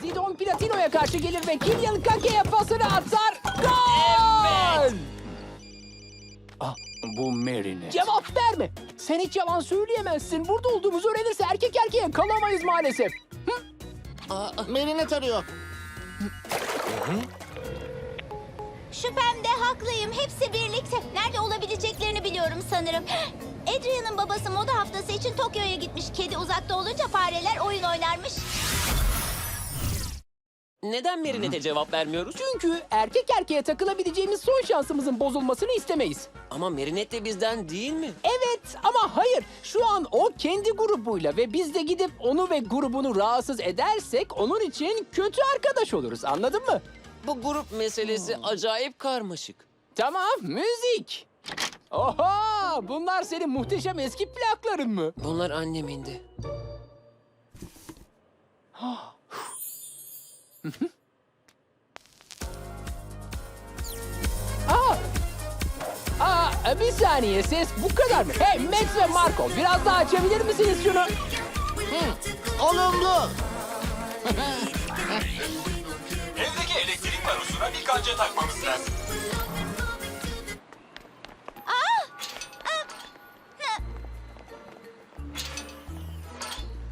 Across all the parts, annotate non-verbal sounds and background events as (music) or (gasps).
Zidon Platino'ya karşı gelir ve Kylian Kake'ye pasını atar. Gol! Evet. Ah, bu Marinette. Cevap verme. Sen hiç yalan söyleyemezsin. Burada olduğumuzu öğrenirse erkek erkeğe kalamayız maalesef. Merinet arıyor. Şüphemde haklıyım. Hepsi birlikte. Nerede olabileceklerini biliyorum sanırım. Adrian'ın babası moda haftası için Tokyo'ya gitmiş. Kedi uzakta olunca fareler oyun oynarmış. Neden Marinette'e cevap vermiyoruz? Çünkü erkek erkeğe takılabileceğimiz son şansımızın bozulmasını istemeyiz. Ama Marinette bizden değil mi? Evet ama hayır. Şu an o kendi grubuyla ve biz de gidip onu ve grubunu rahatsız edersek onun için kötü arkadaş oluruz. Anladın mı? Bu grup meselesi acayip karmaşık. Tamam, müzik. Oha! Bunlar senin muhteşem eski plakların mı? Bunlar annemindi. (gasps) Aa! Aa, bir saniye ses bu kadar mı? Hey Max ve Marco biraz daha açabilir misiniz şunu? Olumlu. (laughs) Evdeki elektrik panosuna bir kanca takmamız lazım.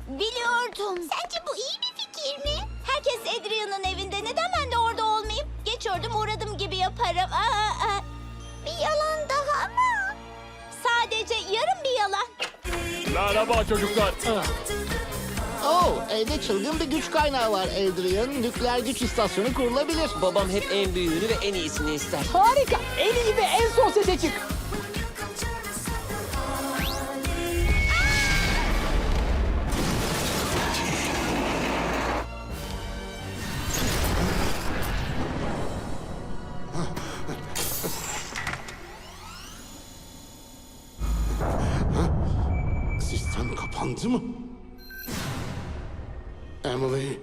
Biliyordum. Sence bu iyi bir fikir mi? Herkes Adrian'ın evinde. Neden ben de orada olmayayım? Geçiyordum uğradım gibi yaparım. Aa, aa. Bir yalan daha mı? Sadece yarım bir yalan. Merhaba çocuklar. Oh, evde çılgın bir güç kaynağı var Adrian. Nükleer güç istasyonu kurulabilir. Babam hep en büyüğünü ve en iyisini ister. Harika. En iyi ve en son sese çık. Sistem kapandı mı? Emily,